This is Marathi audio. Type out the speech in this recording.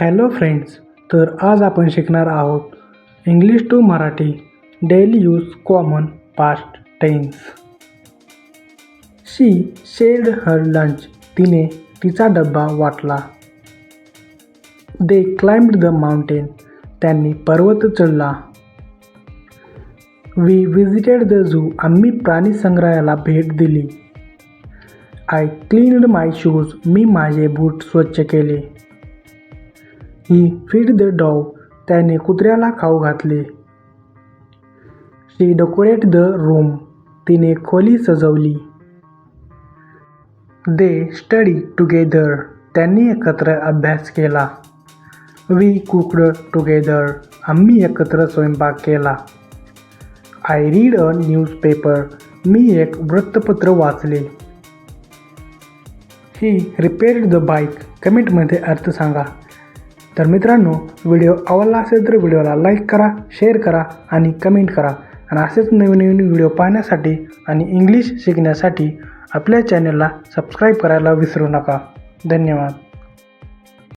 हॅलो फ्रेंड्स तर आज आपण शिकणार आहोत English to Marathi daily use common past tense. She shared her lunch तिने तिचा डब्बा वाटला. दे क्लाइम्ड द माउंटेन त्यांनी पर्वत चढला. वी विजिटेड द झू आम्ही प्राणी संग्रहालयाला भेट दिली. आय क्लीन्ड माय शूज मी माझे बूट स्वच्छ केले. ही फीड द डॉग त्याने कुत्र्याला खाऊ घातले. शी डेकोरेट द रूम तिने खोली सजवली. दे स्टडी टुगेदर त्यांनी एकत्र अभ्यास केला. वी कुकड टुगेदर आम्ही एकत्र स्वयंपाक केला. आय रीड अ न्यूजपेपर मी एक वृत्तपत्र वाचले. ही रिपेअर्ड द बाईक कमेंटमध्ये अर्थ सांगा. तर मित्रांनो व्हिडिओ आवडला असेल तर व्हिडिओला लाईक करा शेअर करा आणि कमेंट करा. आणि असेच नवीन नवीन व्हिडिओ पाहण्यासाठी आणि इंग्लिश शिकण्यासाठी आपल्या चॅनलला सबस्क्राईब करायला विसरू नका. धन्यवाद.